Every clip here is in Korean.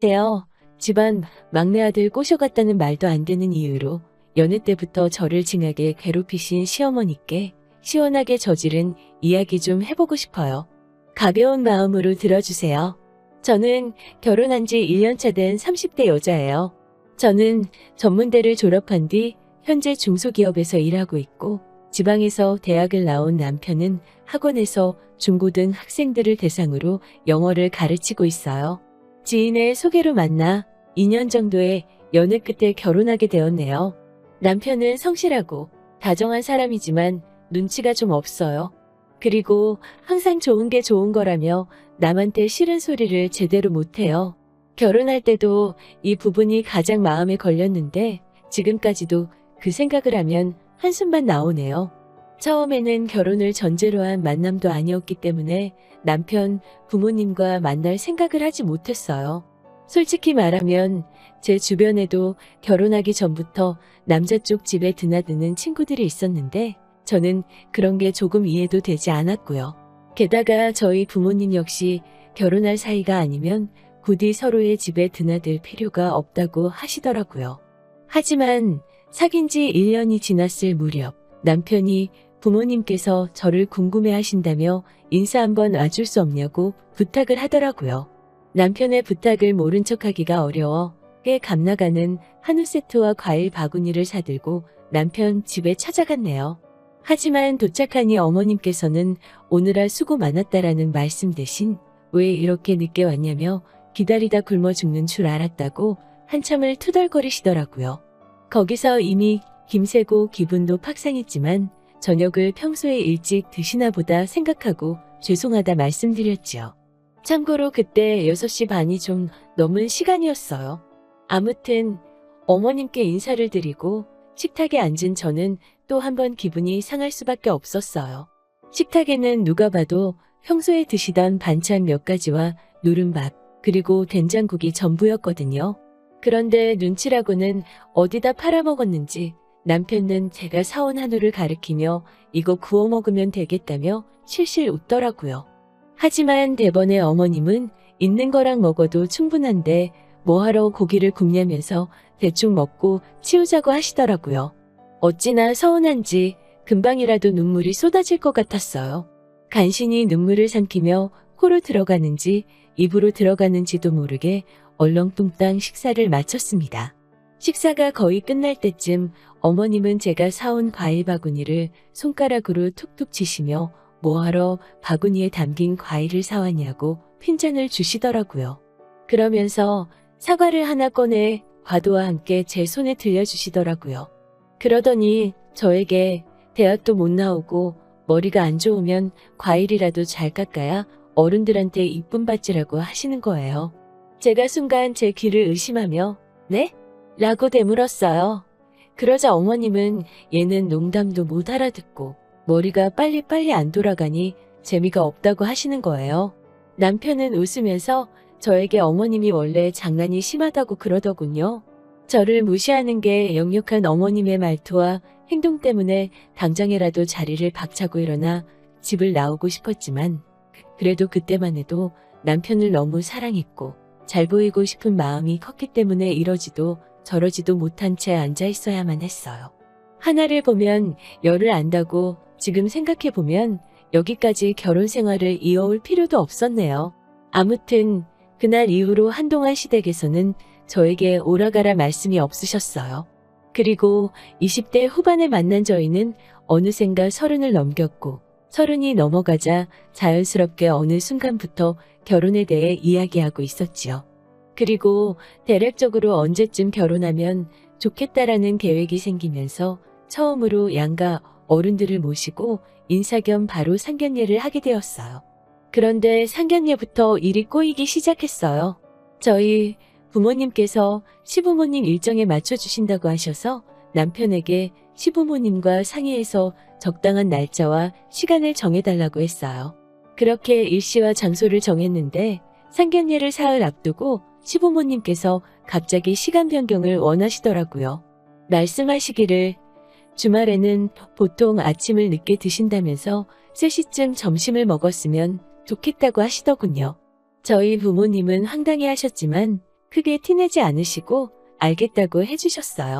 때요. 집안 막내 아들 꼬셔갔다는 말도 안 되는 이유로 여느 때부터 저를 징하게 괴롭히신 시어머니께 시원하게 저지른 이야기 좀 해보고 싶어요. 가벼운 마음으로 들어주세요. 저는 결혼한 지 1년차 된 30대 여자예요. 저는 전문대를 졸업한 뒤 현재 중소기업에서 일하고 있고 지방에서 대학을 나온 남편은 학원에서 중고등 학생들을 대상으로 영어를 가르치고 있어요. 지인의 소개로 만나 2년 정도의 연애 끝에 결혼하게 되었네요. 남편은 성실하고 다정한 사람이지만 눈치가 좀 없어요. 그리고 항상 좋은 게 좋은 거라며 남한테 싫은 소리를 제대로 못해요. 결혼할 때도 이 부분이 가장 마음에 걸렸는데 지금까지도 그 생각을 하면 한숨만 나오네요. 처음에는 결혼을 전제로 한 만남도 아니었기 때문에 남편 부모님과 만날 생각을 하지 못했어요. 솔직히 말하면 제 주변에도 결혼하기 전부터 남자 쪽 집에 드나드는 친구들이 있었는데 저는 그런 게 조금 이해도 되지 않았고요. 게다가 저희 부모님 역시 결혼할 사이가 아니면 굳이 서로의 집에 드나들 필요가 없다고 하시더라고요. 하지만 사귄 지 1년이 지났을 무렵 남편이 부모님께서 저를 궁금해 하신다며 인사 한번 와줄 수 없냐고 부탁을 하더라고요. 남편의 부탁을 모른 척 하기가 어려워 꽤 값나가는 한우 세트와 과일 바구니를 사들고 남편 집에 찾아갔네요. 하지만 도착하니 어머님께서는 오늘아 수고 많았다라는 말씀 대신 왜 이렇게 늦게 왔냐며 기다리다 굶어 죽는 줄 알았다고 한참을 투덜거리시더라고요. 거기서 이미 김새고 기분도 팍상했지만 저녁을 평소에 일찍 드시나 보다 생각하고 죄송하다 말씀드렸지요. 참고로 그때 6시 반이 좀 넘은 시간이었어요. 아무튼 어머님께 인사를 드리고 식탁에 앉은 저는 또 한 번 기분이 상할 수밖에 없었어요. 식탁에는 누가 봐도 평소에 드시던 반찬 몇 가지와 누른밥, 그리고 된장국이 전부였거든요. 그런데 눈치라고는 어디다 팔아먹었는지 남편은 제가 사온 한우를 가리키며 이거 구워 먹으면 되겠다며 실실 웃더라고요. 하지만 대번에 어머님은 있는 거랑 먹어도 충분한데 뭐하러 고기를 굽냐면서 대충 먹고 치우자고 하시더라고요. 어찌나 서운한지 금방이라도 눈물이 쏟아질 것 같았어요. 간신히 눈물을 삼키며 코로 들어가는지 입으로 들어가는지도 모르게 얼렁뚱땅 식사를 마쳤습니다. 식사가 거의 끝날 때쯤 어머님은 제가 사온 과일 바구니를 손가락으로 툭툭 치시며 뭐하러 바구니에 담긴 과일을 사왔냐고 핀잔을 주시더라고요. 그러면서 사과를 하나 꺼내 과도와 함께 제 손에 들려주시더라고요. 그러더니 저에게 대학도 못 나오고 머리가 안 좋으면 과일이라도 잘 깎아야 어른들한테 이쁨 받지라고 하시는 거예요. 제가 순간 제 귀를 의심하며 네? 라고 되물었어요. 그러자 어머님은 얘는 농담도 못 알아듣고 머리가 빨리빨리 안 돌아가니 재미가 없다고 하시는 거예요. 남편은 웃으면서 저에게 어머님이 원래 장난이 심하다고 그러더군요. 저를 무시하는 게 역력한 어머님의 말투와 행동 때문에 당장이라도 자리를 박차고 일어나 집을 나오고 싶었지만 그래도 그때만 해도 남편을 너무 사랑했고 잘 보이고 싶은 마음이 컸기 때문에 이러지도 저러지도 못한 채 앉아 있어야만 했어요. 하나를 보면 열을 안다고 지금 생각해보면 여기까지 결혼 생활을 이어올 필요도 없었네요. 아무튼 그날 이후로 한동안 시댁에서는 저에게 오라가라 말씀이 없으셨어요. 그리고 20대 후반에 만난 저희는 어느샌가 서른을 넘겼고 서른이 넘어가자 자연스럽게 어느 순간부터 결혼에 대해 이야기하고 있었지요. 그리고 대략적으로 언제쯤 결혼하면 좋겠다라는 계획이 생기면서 처음으로 양가 어른들을 모시고 인사 겸 바로 상견례를 하게 되었어요. 그런데 상견례부터 일이 꼬이기 시작했어요. 저희 부모님께서 시부모님 일정에 맞춰주신다고 하셔서 남편에게 시부모님과 상의해서 적당한 날짜와 시간을 정해달라고 했어요. 그렇게 일시와 장소를 정했는데 상견례를 사흘 앞두고 시부모님께서 갑자기 시간 변경을 원하시더라고요. 말씀하시기를 주말에는 보통 아침을 늦게 드신다면서 3시쯤 점심을 먹었으면 좋겠다고 하시더군요. 저희 부모님은 황당해 하셨지만 크게 티내지 않으시고 알겠다고 해주셨어요.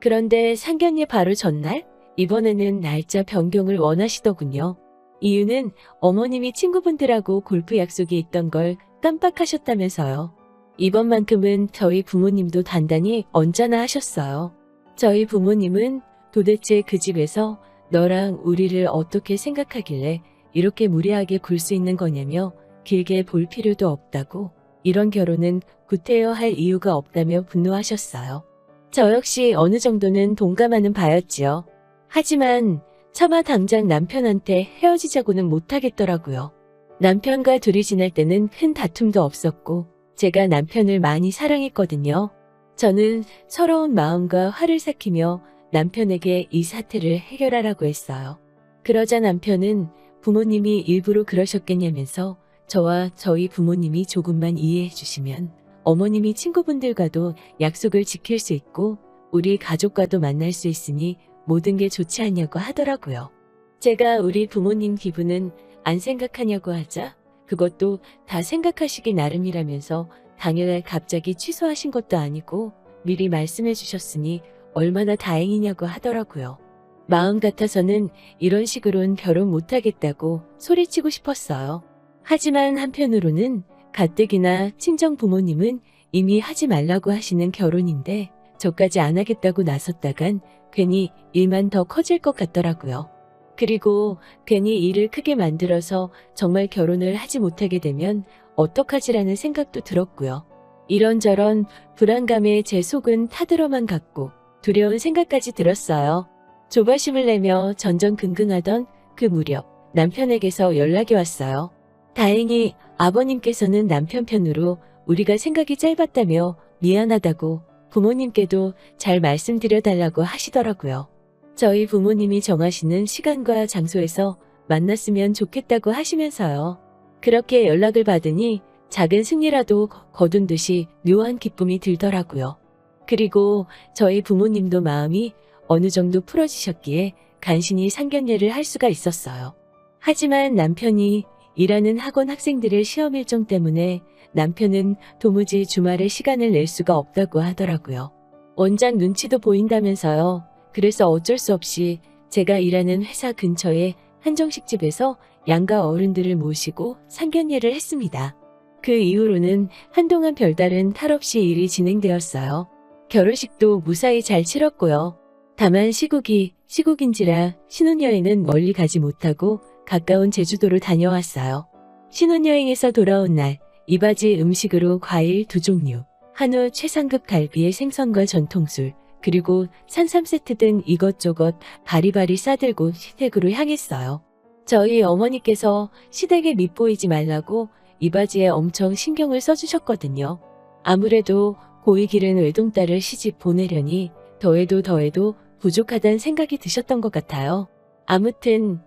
그런데 상견례 바로 전날 이번에는 날짜 변경을 원하시더군요. 이유는 어머님이 친구분들하고 골프 약속이 있던 걸 깜빡하셨다면서요. 이번만큼은 저희 부모님도 단단히 언짢아 하셨어요. 저희 부모님은 도대체 그 집에서 너랑 우리를 어떻게 생각하길래 이렇게 무리하게 굴 수 있는 거냐며 길게 볼 필요도 없다고 이런 결혼은 구태여 할 이유가 없다며 분노하셨어요. 저 역시 어느 정도는 동감하는 바였지요. 하지만 차마 당장 남편한테 헤어지자고는 못하겠더라고요. 남편과 둘이 지낼 때는 큰 다툼도 없었고 제가 남편을 많이 사랑했거든요. 저는 서러운 마음과 화를 삭히며 남편에게 이 사태를 해결하라고 했어요. 그러자 남편은 부모님이 일부러 그러셨겠냐면서 저와 저희 부모님이 조금만 이해해 주시면 어머님이 친구분들과도 약속을 지킬 수 있고 우리 가족과도 만날 수 있으니 모든 게 좋지 않냐고 하더라고요. 제가 우리 부모님 기분은 안 생각하냐고 하자 그것도 다 생각하시기 나름이라면서 당일날 갑자기 취소하신 것도 아니고 미리 말씀해 주셨으니 얼마나 다행이냐고 하더라고요. 마음 같아서는 이런 식으론 결혼 못하겠다고 소리치고 싶었어요. 하지만 한편으로는 가뜩이나 친정 부모님은 이미 하지 말라고 하시는 결혼인데 저까지 안 하겠다고 나섰다간 괜히 일만 더 커질 것 같더라고요. 그리고 괜히 일을 크게 만들어서 정말 결혼을 하지 못하게 되면 어떡하지라는 생각도 들었고요. 이런저런 불안감에 제 속은 타들어만 갔고 두려운 생각까지 들었어요. 조바심을 내며 전전긍긍하던 그 무렵 남편에게서 연락이 왔어요. 다행히 아버님께서는 남편 편으로 우리가 생각이 짧았다며 미안하다고 부모님께도 잘 말씀드려 달라고 하시더라고요. 저희 부모님이 정하시는 시간과 장소에서 만났으면 좋겠다고 하시면서요. 그렇게 연락을 받으니 작은 승리라도 거둔 듯이 묘한 기쁨이 들더라고요. 그리고 저희 부모님도 마음이 어느 정도 풀어지셨기에 간신히 상견례를 할 수가 있었어요. 하지만 남편이 일하는 학원 학생들의 시험 일정 때문에 남편은 도무지 주말에 시간을 낼 수가 없다고 하더라고요. 원장 눈치도 보인다면서요. 그래서 어쩔 수 없이 제가 일하는 회사 근처의 한정식 집에서 양가 어른들을 모시고 상견례를 했습니다. 그 이후로는 한동안 별다른 탈 없이 일이 진행되었어요. 결혼식도 무사히 잘 치렀고요. 다만 시국이 시국인지라 신혼여행은 멀리 가지 못하고 가까운 제주도를 다녀왔어요. 신혼여행에서 돌아온 날 이바지 음식으로 과일 두 종류, 한우 최상급 갈비의 생선과 전통술, 그리고 산삼 세트 등 이것저것 바리바리 싸들고 시댁으로 향했어요. 저희 어머니께서 시댁에 밑보이지 말라고 이바지에 엄청 신경을 써주셨거든요. 아무래도 고이 길은 외동딸을 시집 보내려니 더해도 더해도 부족하다는 생각이 드셨던 것 같아요. 아무튼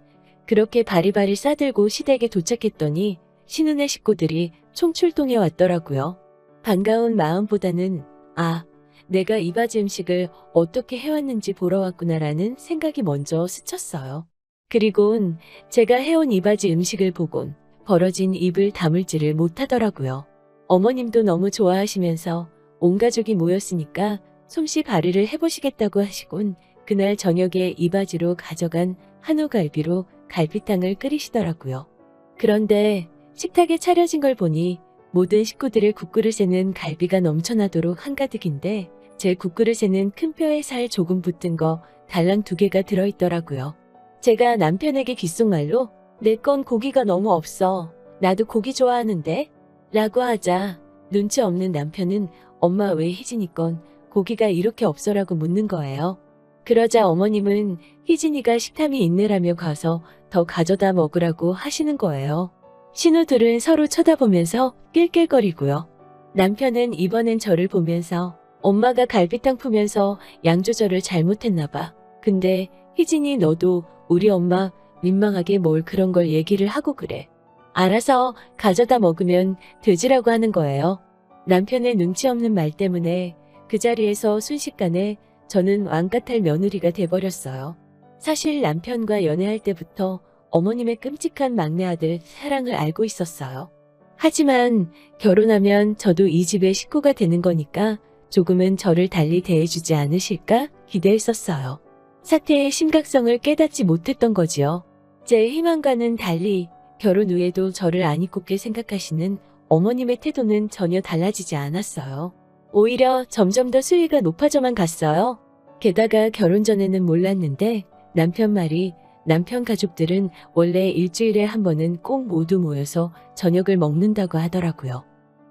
그렇게 바리바리 싸들고 시댁에 도착했더니 신혼의 식구들이 총출동해 왔더라고요. 반가운 마음보다는 아, 내가 이바지 음식을 어떻게 해왔는지 보러 왔구나라는 생각이 먼저 스쳤어요. 그리곤 제가 해온 이바지 음식을 보곤 벌어진 입을 다물지를 못하더라고요. 어머님도 너무 좋아하시면서 온 가족이 모였으니까 솜씨 발휘를 해보시겠다고 하시곤 그날 저녁에 이바지로 가져간 한우갈비로 갈비탕을 끓이시더라고요. 그런데 식탁에 차려진 걸 보니 모든 식구들의 국그릇에는 갈비가 넘쳐나도록 한가득인데 제 국그릇에는 큰 뼈에 살 조금 붙은 거 달랑 두 개가 들어있더라고요. 제가 남편에게 귓속말로 내 건 고기가 너무 없어. 나도 고기 좋아하는데? 라고 하자 눈치 없는 남편은 엄마 왜 희진이 건 고기가 이렇게 없어라고 묻는 거예요. 그러자 어머님은 희진이가 식탐이 있느라며 가서 더 가져다 먹으라고 하시는 거예요. 신우들은 서로 쳐다보면서 낄낄거리고요. 남편은 이번엔 저를 보면서 엄마가 갈비탕 푸면서 양 조절을 잘못했나 봐. 근데 희진이 너도 우리 엄마 민망하게 뭘 그런 걸 얘기를 하고 그래. 알아서 가져다 먹으면 돼지라고 하는 거예요. 남편의 눈치 없는 말 때문에 그 자리에서 순식간에 저는 왕같을 며느리가 돼버렸어요. 사실 남편과 연애할 때부터 어머님의 끔찍한 막내 아들 사랑을 알고 있었어요. 하지만 결혼하면 저도 이 집의 식구가 되는 거니까 조금은 저를 달리 대해주지 않으실까 기대했었어요. 사태의 심각성을 깨닫지 못했던 거지요. 제 희망과는 달리 결혼 후에도 저를 안 이꼽게 생각하시는 어머님의 태도는 전혀 달라지지 않았어요. 오히려 점점 더 수위가 높아져만 갔어요. 게다가 결혼 전에는 몰랐는데 남편 말이 남편 가족들은 원래 일주일에 한 번은 꼭 모두 모여서 저녁을 먹는다고 하더라고요.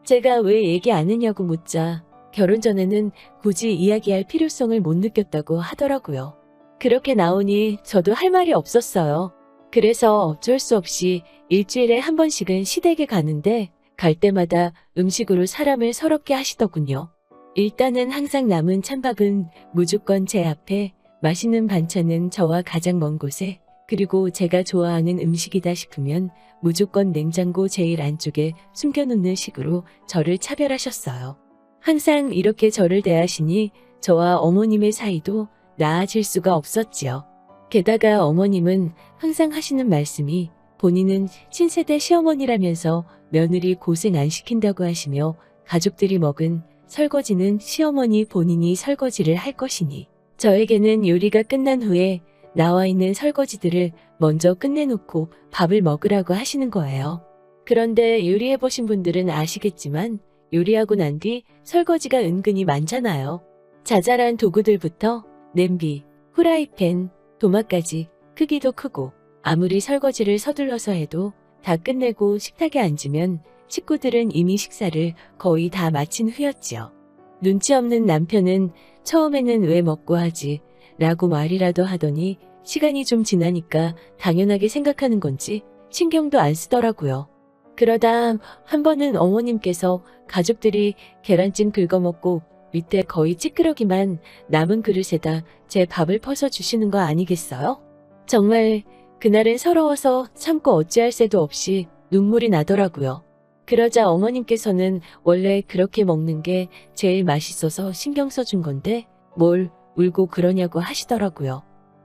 제가 왜 얘기 안 했냐고 묻자 결혼 전에는 굳이 이야기할 필요성을 못 느꼈다고 하더라고요. 그렇게 나오니 저도 할 말이 없었어요. 그래서 어쩔 수 없이 일주일에 한 번씩은 시댁에 가는데 갈 때마다 음식으로 사람을 서럽게 하시더군요. 일단은 항상 남은 찬밥은 무조건 제 앞에 맛있는 반찬은 저와 가장 먼 곳에 그리고 제가 좋아하는 음식이다 싶으면 무조건 냉장고 제일 안쪽에 숨겨놓는 식으로 저를 차별하셨어요. 항상 이렇게 저를 대하시니 저와 어머님의 사이도 나아질 수가 없었지요. 게다가 어머님은 항상 하시는 말씀이 본인은 신세대 시어머니라면서 며느리 고생 안 시킨다고 하시며 가족들이 먹은 설거지는 시어머니 본인이 설거지를 할 것이니 저에게는 요리가 끝난 후에 나와 있는 설거지들을 먼저 끝내놓고 밥을 먹으라고 하시는 거예요. 그런데 요리해보신 분들은 아시겠지만 요리하고 난 뒤 설거지가 은근히 많잖아요. 자잘한 도구들부터 냄비, 후라이팬, 도마까지 크기도 크고 아무리 설거지를 서둘러서 해도 다 끝내고 식탁에 앉으면 식구들은 이미 식사를 거의 다 마친 후였지요. 눈치 없는 남편은 처음에는 왜 먹고 하지? 라고 말이라도 하더니 시간이 좀 지나니까 당연하게 생각하는 건지 신경도 안 쓰더라고요. 그러다 한 번은 어머님께서 가족들이 계란찜 긁어먹고 밑에 거의 찌끄러기만 남은 그릇에다 제 밥을 퍼서 주시는 거 아니겠어요? 정말 그날은 서러워서 참고 어찌할 새도 없이 눈물이 나더라고요. 그러자 어머님께서는 원래 그렇게 먹는 게 제일 맛있어서 신경 써준 건데 뭘 울고 그러냐고 하시더라고요.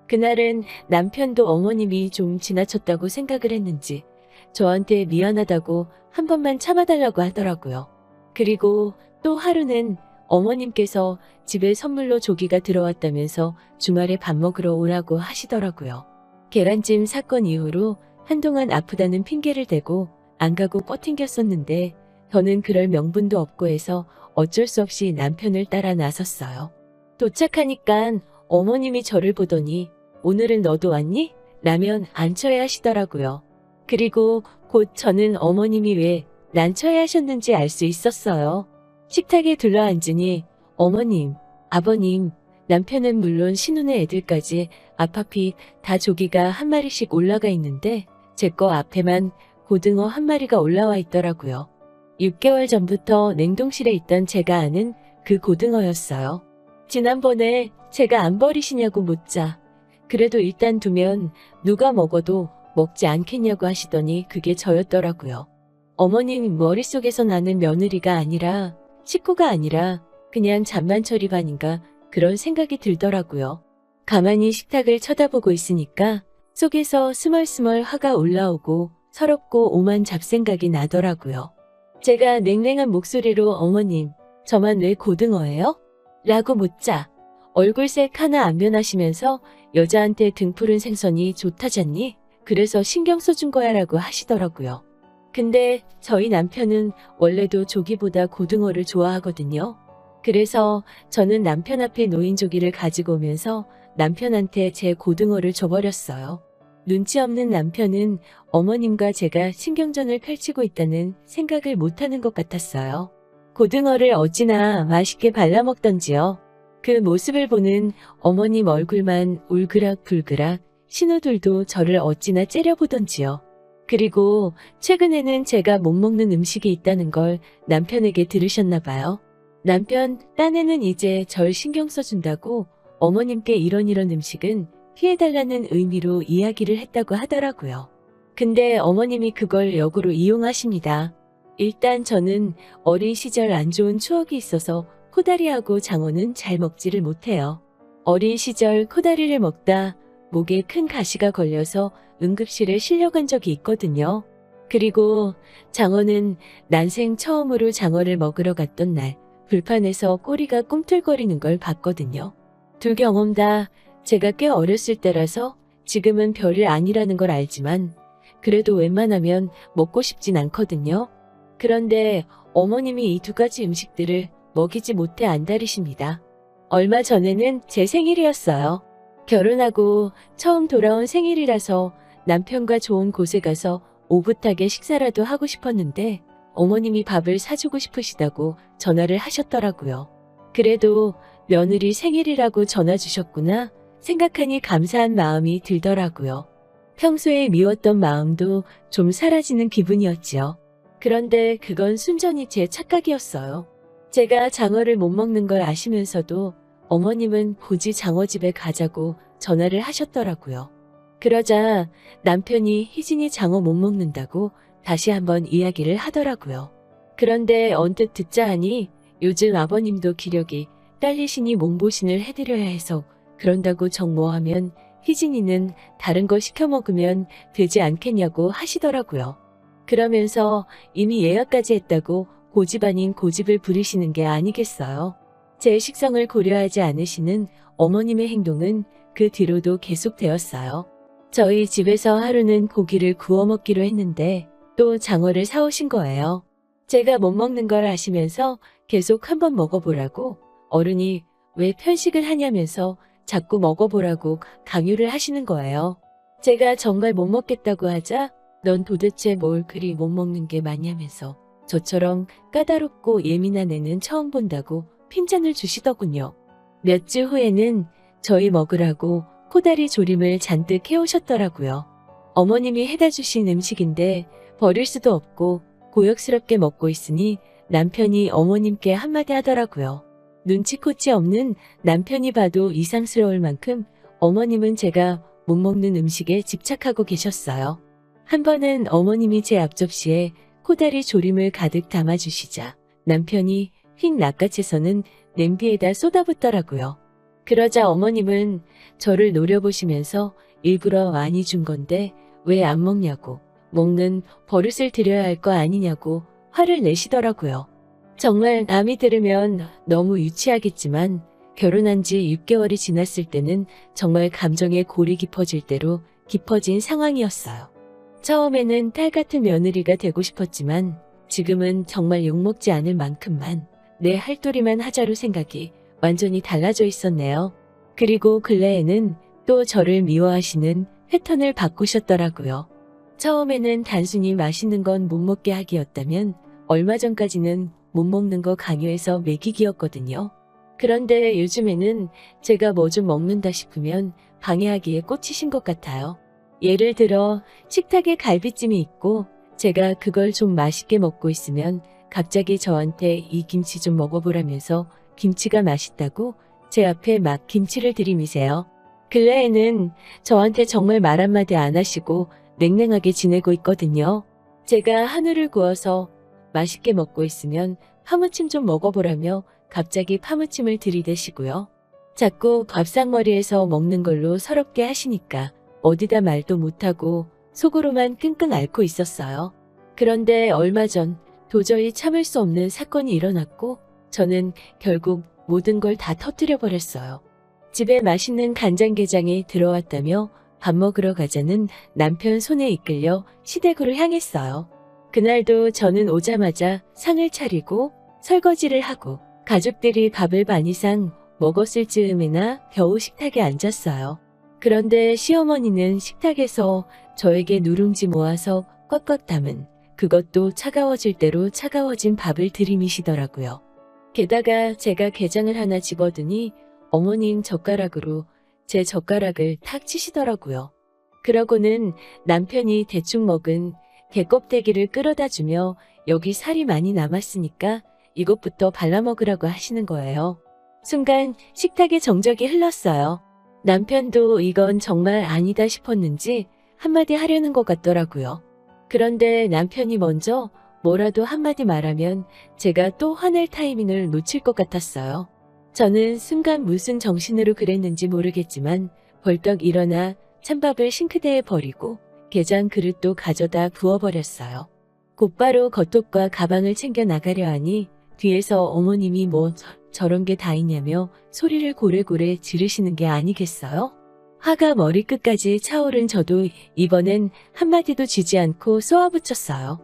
그날은 남편도 어머님이 좀 지나쳤다고 생각을 했는지 저한테 미안하다고 한 번만 참아달라고 하더라고요. 그리고 또 하루는 어머님께서 집에 선물로 조기가 들어왔다면서 주말에 밥 먹으러 오라고 하시더라고요. 계란찜 사건 이후로 한동안 아프다는 핑계를 대고 안 가고 뻗팅겼었는데 저는 그럴 명분도 없고 해서 어쩔 수 없이 남편을 따라 나섰어요. 도착하니까 어머님이 저를 보더니 오늘은 너도 왔니? 라면 안 쳐야 하시더라고요. 그리고 곧 저는 어머님이 왜 난처해 하셨는지 알 수 있었어요. 식탁에 둘러앉으니 어머님, 아버님, 남편은 물론 신혼의 애들까지 앞앞이 다 조기가 한 마리씩 올라가 있는데 제 거 앞에만 고등어 한 마리가 올라와 있더라고요. 6개월 전부터 냉동실에 있던 제가 아는 그 고등어였어요. 지난번에 제가 안 버리시냐고 묻자 그래도 일단 두면 누가 먹어도 먹지 않겠냐고 하시더니 그게 저였더라고요. 어머님 머릿속에서 나는 며느리가 아니라 식구가 아니라 그냥 잠만처리반인가 그런 생각이 들더라고요. 가만히 식탁을 쳐다보고 있으니까 속에서 스멀스멀 화가 올라오고 서럽고 오만 잡생각이 나더라고요. 제가 냉랭한 목소리로 어머님, 저만 왜 고등어예요? 라고 묻자 얼굴색 하나 안 변하시면서 여자한테 등푸른 생선이 좋다잖니? 그래서 신경 써준 거야 라고 하시더라고요. 근데 저희 남편은 원래도 조기보다 고등어를 좋아하거든요. 그래서 저는 남편 앞에 놓인 조기를 가지고 오면서 남편한테 제 고등어를 줘버렸어요. 눈치 없는 남편은 어머님과 제가 신경전을 펼치고 있다는 생각을 못하는 것 같았어요. 고등어를 어찌나 맛있게 발라먹던지요. 그 모습을 보는 어머님 얼굴만 울그락불그락 신우들도 저를 어찌나 째려보던지요. 그리고 최근에는 제가 못 먹는 음식이 있다는 걸 남편에게 들으셨나 봐요. 남편, 딴에는 이제 절 신경 써준다고 어머님께 이런 이런 음식은 피해달라는 의미로 이야기를 했다고 하더라고요. 근데 어머님이 그걸 역으로 이용하십니다. 일단 저는 어린 시절 안 좋은 추억이 있어서 코다리하고 장어는 잘 먹지를 못해요. 어린 시절 코다리를 먹다 목에 큰 가시가 걸려서 응급실에 실려간 적이 있거든요. 그리고 장어는 난생 처음으로 장어를 먹으러 갔던 날 불판에서 꼬리가 꿈틀거리는 걸 봤거든요. 두 경험 다 제가 꽤 어렸을 때라서 지금은 별일 아니라는 걸 알지만 그래도 웬만하면 먹고 싶진 않거든요. 그런데 어머님이 이 두 가지 음식들을 먹이지 못해 안달이십니다. 얼마 전에는 제 생일이었어요. 결혼하고 처음 돌아온 생일이라서 남편과 좋은 곳에 가서 오붓하게 식사라도 하고 싶었는데 어머님이 밥을 사주고 싶으시다고 전화를 하셨더라고요. 그래도 며느리 생일이라고 전화 주셨구나 생각하니 감사한 마음이 들더라고요. 평소에 미웠던 마음도 좀 사라지는 기분이었지요. 그런데 그건 순전히 제 착각이었어요. 제가 장어를 못 먹는 걸 아시면서도 어머님은 굳이 장어집에 가자고 전화를 하셨더라고요. 그러자 남편이 희진이 장어 못 먹는다고 다시 한번 이야기를 하더라고요. 그런데 언뜻 듣자 하니 요즘 아버님도 기력이 딸리시니 몸보신을 해드려야 해서 그런다고 정모하면 희진이는 다른 거 시켜 먹으면 되지 않겠냐고 하시더라고요. 그러면서 이미 예약까지 했다고 고집 아닌 고집을 부리시는 게 아니겠어요. 제 식성을 고려하지 않으시는 어머님의 행동은 그 뒤로도 계속되었어요. 저희 집에서 하루는 고기를 구워 먹기로 했는데 또 장어를 사오신 거예요. 제가 못 먹는 걸 아시면서 계속 한번 먹어보라고 어른이 왜 편식을 하냐면서 자꾸 먹어보라고 강요를 하시는 거예요. 제가 정말 못 먹겠다고 하자 넌 도대체 뭘 그리 못 먹는 게 많냐면서 저처럼 까다롭고 예민한 애는 처음 본다고 핀잔을 주시더군요. 몇 주 후에는 저희 먹으라고 코다리 조림을 잔뜩 해오셨더라고요. 어머님이 해다 주신 음식인데 버릴 수도 없고 고역스럽게 먹고 있으니 남편이 어머님께 한마디 하더라고요. 눈치코치 없는 남편이 봐도 이상스러울 만큼 어머님은 제가 못 먹는 음식에 집착하고 계셨어요. 한 번은 어머님이 제 앞접시에 코다리 조림을 가득 담아주시자 남편이 휙 낚아채서는 냄비에다 쏟아붓더라고요. 그러자 어머님은 저를 노려보시면서 일부러 많이 준 건데 왜 안 먹냐고 먹는 버릇을 들여야 할 거 아니냐고 화를 내시더라고요. 정말 남이 들으면 너무 유치하겠지만 결혼한 지 6개월이 지났을 때는 정말 감정의 골이 깊어질 대로 깊어진 상황이었어요. 처음에는 딸 같은 며느리가 되고 싶었지만 지금은 정말 욕먹지 않을 만큼만 내 할도리만 하자로 생각이 완전히 달라져 있었네요. 그리고 근래에는 또 저를 미워하시는 패턴을 바꾸셨더라고요. 처음에는 단순히 맛있는 건 못 먹게 하기였다면 얼마 전까지는 못 먹는 거 강요해서 먹이기였거든요. 그런데 요즘에는 제가 뭐 좀 먹는다 싶으면 방해하기에 꽂히신 것 같아요. 예를 들어 식탁에 갈비찜이 있고 제가 그걸 좀 맛있게 먹고 있으면 갑자기 저한테 이 김치 좀 먹어보라면서 김치가 맛있다고 제 앞에 막 김치를 들이미세요. 근래에는 저한테 정말 말 한마디 안 하시고 냉랭하게 지내고 있거든요. 제가 한우를 구워서 맛있게 먹고 있으면 파무침 좀 먹어보라며 갑자기 파무침을 들이대시고요. 자꾸 밥상머리에서 먹는 걸로 서럽게 하시니까 어디다 말도 못하고 속으로만 끙끙 앓고 있었어요. 그런데 얼마 전 도저히 참을 수 없는 사건이 일어났고 저는 결국 모든 걸 다 터뜨려 버렸어요. 집에 맛있는 간장게장이 들어왔다며 밥 먹으러 가자는 남편 손에 이끌려 시댁으로 향했어요. 그날도 저는 오자마자 상을 차리고 설거지를 하고 가족들이 밥을 반 이상 먹었을 즈음에나 겨우 식탁에 앉았어요. 그런데 시어머니는 식탁에서 저에게 누룽지 모아서 꽉꽉 담은 그것도 차가워질 대로 차가워진 밥을 들이미시더라고요. 게다가 제가 게장을 하나 집어드니 어머님 젓가락으로 제 젓가락을 탁 치시더라고요. 그러고는 남편이 대충 먹은 개껍데기를 끌어다 주며 여기 살이 많이 남았으니까 이것부터 발라먹으라고 하시는 거예요. 순간 식탁에 정적이 흘렀어요. 남편도 이건 정말 아니다 싶었는지 한마디 하려는 것 같더라고요. 그런데 남편이 먼저 뭐라도 한마디 말하면 제가 또 화낼 타이밍을 놓칠 것 같았어요. 저는 순간 무슨 정신으로 그랬는지 모르겠지만 벌떡 일어나 찬밥을 싱크대에 버리고 게장 그릇도 가져다 부어버렸어요. 곧바로 겉옷과 가방을 챙겨 나가려 하니 뒤에서 어머님이 뭐 저- 저런 게 다 있냐며 소리를 고래고래 지르시는 게 아니겠어요? 화가 머리끝까지 차오른 저도 이번엔 한마디도 지지 않고 쏘아붙였어요.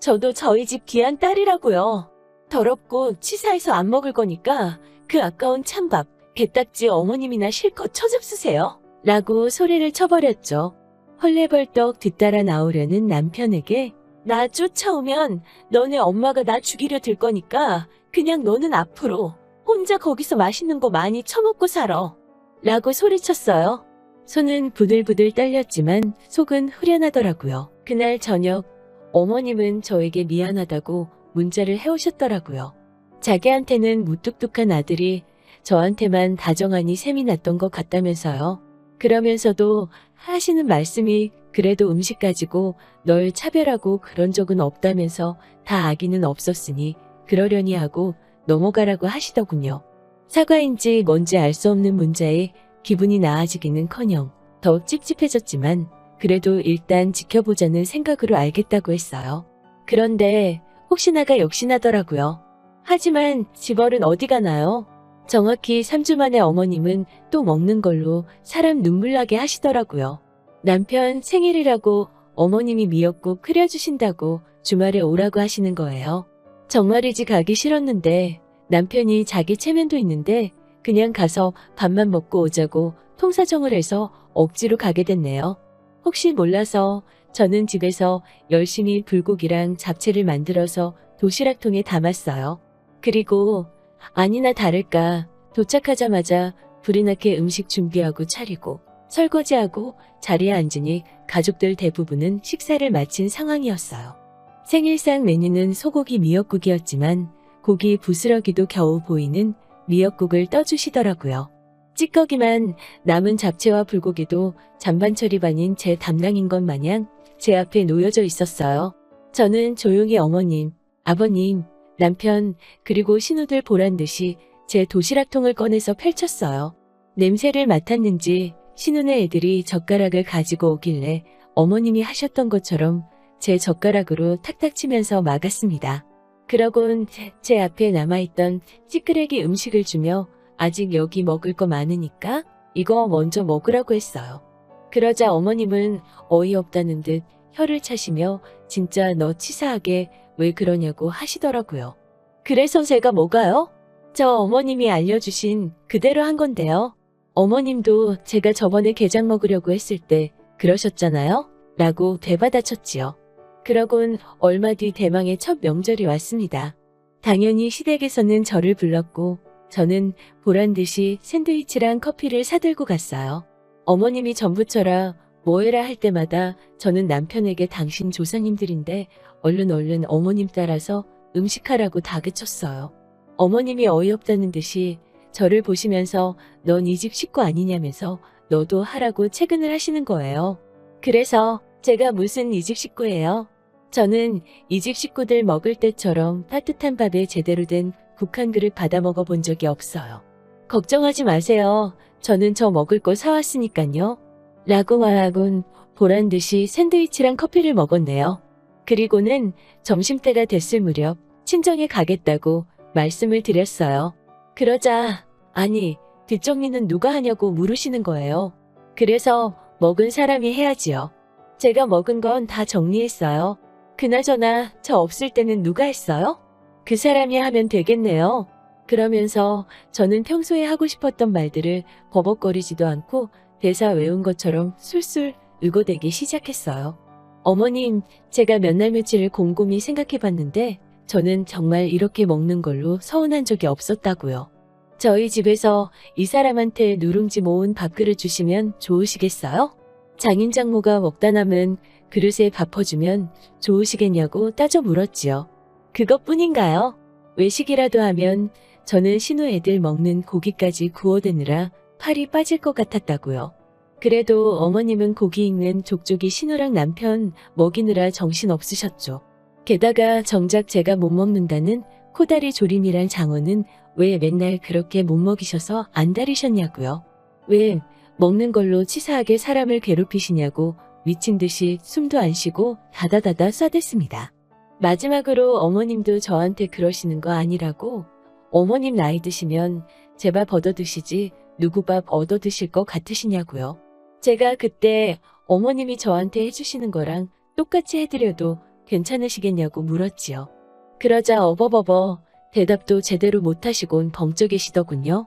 저도 저희 집 귀한 딸이라고요. 더럽고 치사해서 안 먹을 거니까 그 아까운 찬밥, 게딱지 어머님이나 실컷 쳐잡수세요. 라고 소리를 쳐버렸죠. 헐레벌떡 뒤따라 나오려는 남편에게 나 쫓아오면 너네 엄마가 나 죽이려 들 거니까 그냥 너는 앞으로 혼자 거기서 맛있는 거 많이 처먹고 살아. 라고 소리쳤어요. 손은 부들부들 떨렸지만 속은 후련하더라고요. 그날 저녁 어머님은 저에게 미안하다고 문자를 해오셨더라고요. 자기한테는 무뚝뚝한 아들이 저한테만 다정하니 셈이 났던 것 같다면서요. 그러면서도 하시는 말씀이 그래도 음식 가지고 널 차별하고 그런 적은 없다면서 다 악의는 없었으니 그러려니 하고 넘어가라고 하시더군요. 사과인지 뭔지 알 수 없는 문자에 기분이 나아지기는 커녕 더 찝찝해졌지만 그래도 일단 지켜보자는 생각으로 알겠다고 했어요. 그런데 혹시나가 역시나더라고요. 하지만 집얼은 어디 가나요? 정확히 3주 만에 어머님은 또 먹는 걸로 사람 눈물 나게 하시더라고요. 남편 생일이라고 어머님이 미역국 끓여주신다고 주말에 오라고 하시는 거예요. 정말이지 가기 싫었는데 남편이 자기 체면도 있는데 그냥 가서 밥만 먹고 오자고 통사정을 해서 억지로 가게 됐네요. 혹시 몰라서 저는 집에서 열심히 불고기랑 잡채를 만들어서 도시락통에 담았어요. 그리고 아니나 다를까 도착하자마자 불이 나게 음식 준비하고 차리고 설거지하고 자리에 앉으니 가족들 대부분은 식사를 마친 상황이었어요. 생일상 메뉴는 소고기 미역국이었지만 고기 부스러기도 겨우 보이는 미역국을 떠주시더라고요. 찌꺼기만 남은 잡채와 불고기도 잔반 처리반인 제 담당인 것 마냥 제 앞에 놓여져 있었어요. 저는 조용히 어머님, 아버님, 남편, 그리고 신우들 보란 듯이 제 도시락통을 꺼내서 펼쳤어요. 냄새를 맡았는지 신우네 애들이 젓가락을 가지고 오길래 어머님이 하셨던 것처럼 제 젓가락으로 탁탁 치면서 막았습니다. 그러곤 제- 제 앞에 남아있던 찌끄레기 음식을 주며 아직 여기 먹을 거 많으니까 이거 먼저 먹으라고 했어요. 그러자 어머님은 어이없다는 듯 혀를 차시며 진짜 너 치사하게 왜 그러냐고 하시더라고요. 그래서 제가 뭐가요? 저 어머님이 알려주신 그대로 한 건데요. 어머님도 제가 저번에 게장 먹으려고 했을 때 그러셨잖아요? 라고 되받아쳤지요. 그러곤 얼마 뒤 대망의 첫 명절이 왔습니다. 당연히 시댁에서는 저를 불렀고 저는 보란 듯이 샌드위치랑 커피를 사들고 갔어요. 어머님이 전부처라 뭐해라 할 때마다 저는 남편에게 당신 조상님들인데 얼른 얼른 어머님 따라서 음식하라고 다그쳤어요. 어머님이 어이없다는 듯이 저를 보시면서 넌 이 집 식구 아니냐면서 너도 하라고 채근을 하시는 거예요. 그래서 제가 무슨 이 집 식구예요? 저는 이 집 식구들 먹을 때처럼 따뜻한 밥에 제대로 된 국 한 그릇 받아 먹어 본 적이 없어요. 걱정하지 마세요. 저는 저 먹을 거 사왔으니까요. 라고 말하곤 보란 듯이 샌드위치랑 커피를 먹었네요. 그리고는 점심때가 됐을 무렵 친정에 가겠다고 말씀을 드렸어요. 그러자 아니 뒷정리는 누가 하냐고 물으시는 거예요. 그래서 먹은 사람이 해야지요. 제가 먹은 건 다 정리했어요. 그나저나 저 없을 때는 누가 했어요? 그 사람이 하면 되겠네요. 그러면서 저는 평소에 하고 싶었던 말들을 버벅거리지도 않고 대사 외운 것처럼 술술 의고대기 시작했어요. 어머님, 제가 몇 날 며칠을 곰곰이 생각해 봤는데 저는 정말 이렇게 먹는 걸로 서운한 적이 없었다고요. 저희 집에서 이 사람한테 누룽지 모은 밥그릇 주시면 좋으시겠어요? 장인 장모가 먹다 남은 그릇에 밥 퍼주면 좋으시겠냐고 따져 물었지요. 그것뿐인가요? 외식이라도 하면 저는 신우 애들 먹는 고기까지 구워대느라 팔이 빠질 것 같았다고요. 그래도 어머님은 고기 익는 족족이 신우랑 남편 먹이느라 정신 없으셨죠. 게다가 정작 제가 못 먹는다는 코다리 조림이란 장어는 왜 맨날 그렇게 못 먹이셔서 안 다리셨냐고요. 왜 먹는 걸로 치사하게 사람을 괴롭히시냐고 미친 듯이 숨도 안 쉬고 다다다다 쏴댔습니다. 마지막으로 어머님도 저한테 그러시는 거 아니라고 어머님 나이 드시면 제발 얻어 드시지 누구 밥 얻어 드실 것 같으시냐고요. 제가 그때 어머님이 저한테 해주시는 거랑 똑같이 해드려도 괜찮으시겠냐고 물었지요. 그러자 어버버버 대답도 제대로 못하시곤 벙쪄 계시더군요.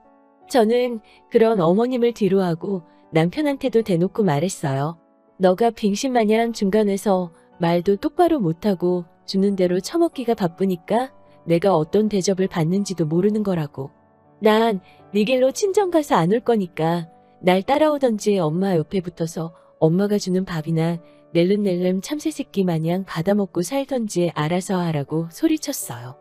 저는 그런 어머님을 뒤로하고 남편한테도 대놓고 말했어요. 너가 빙신마냥 중간에서 말도 똑바로 못하고 주는 대로 처먹기가 바쁘니까 내가 어떤 대접을 받는지도 모르는 거라고. 난네 길로 친정 가서 안 올 거니까 날 따라오던지 엄마 옆에 붙어서 엄마가 주는 밥이나 낼름낼름 참새 새끼 마냥 받아먹고 살던지 알아서 하라고 소리쳤어요.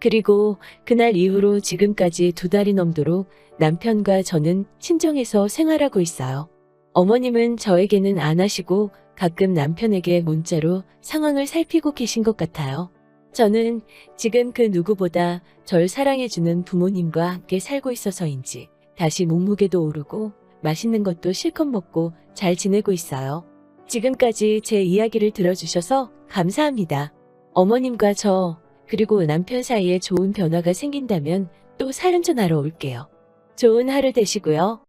그리고 그날 이후로 지금까지 두 달이 넘도록 남편과 저는 친정에서 생활하고 있어요. 어머님은 저에게는 안 하시고 가끔 남편에게 문자로 상황을 살피고 계신 것 같아요. 저는 지금 그 누구보다 절 사랑해주는 부모님과 함께 살고 있어서인지 다시 몸무게도 오르고 맛있는 것도 실컷 먹고 잘 지내고 있어요. 지금까지 제 이야기를 들어주셔서 감사합니다. 어머님과 저, 그리고 남편 사이에 좋은 변화가 생긴다면 또 사연 전하러 올게요. 좋은 하루 되시고요.